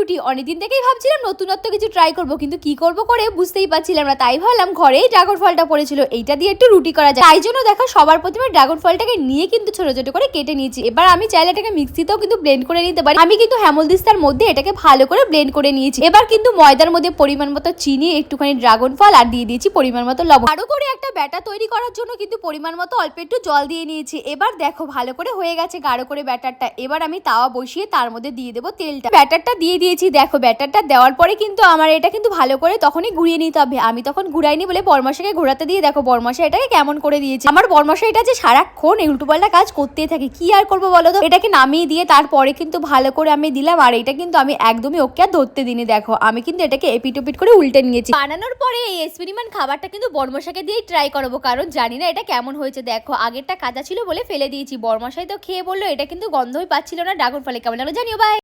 রুটি, অনেকদিন থেকেই ভাবছিলাম নতুনত্ব কিছু ট্রাই করব, কিন্তু কি করব করে বুঝতেই পারছিলাম না। তাই ভাবলাম ঘরেই ড্রাগন ফলটা পড়েছিল, এইটা দিয়ে একটু রুটি করা যায় তাই জন্য দেখো সবার প্রথমে ড্রাগন ফলটাকে নিয়ে কিন্তু ছোট ছোট করে কেটে নিয়েছি। এবার আমি চাইলে এটাকে মিক্সিতেও কিন্তু ব্লেন্ড করে নিতে পারি। আমি কিন্তু হেমলদিস্তার মধ্যে এটাকে ভালো করে ব্লেন্ড করে নিয়েছি। এবার কিন্তু ময়দার মধ্যে পরিমাণ মতো চিনি, একটুখানি ড্রাগন ফল, আর দিয়ে দিয়েছি পরিমাণ মতো লবণ। আরও করে একটা ব্যাটার তৈরি করার জন্য কিন্তু পরিমাণ মতো অল্প একটু জল দিয়ে নিয়েছি। এবার দেখো ভালো করে হয়ে গেছে গাঢ় করে ব্যাটারটা। এবার আমি তাওয়া বসিয়ে তার মধ্যে দিয়ে দেবো তেলটা। ব্যাটারটা দিয়ে দিয়ে দিয়েছি, দেখো ব্যাটারটা। দেওয়ার পরে কিন্তু আমার এটা কিন্তু ভালো করে তখনই ঘুরিয়ে নিতে হবে। আমি তখন ঘুরাইনি বলে বরমাসাকে ঘোরাতে দিয়ে দেখো বরমাসা এটাকে কেমন করে দিয়েছে। আমার বরমাসা এটা যে সারাক্ষণ এই উল্টোপাল্টা কাজ করতেই থাকে, কি আর করব বলো তো? এটাকে নামিয়ে দিয়ে তারপরে কিন্তু ভালো করে আমি দিলাম, আর এটা কিন্তু আমি একদমই ওকে আর ধরতে দিনি দেখো। আমি কিন্তু এটাকে এপিট ওপিট করে উল্টে নিয়েছি। বানানোর পরে এই এক্সপেরিমেন্ট খাবারটা কিন্তু বর্মশাকে দিয়েই ট্রাই করাবো, কারণ জানি না এটা কেমন হয়েছে। দেখো, আগেরটা কাঁচা ছিল বলে ফেলে দিয়েছি। বর্মশাই তো খেয়ে বলল, এটা কিন্তু গন্ধই পাচ্ছিল না, ড্রাগন ফলে কেমন লাগল জানিও বাই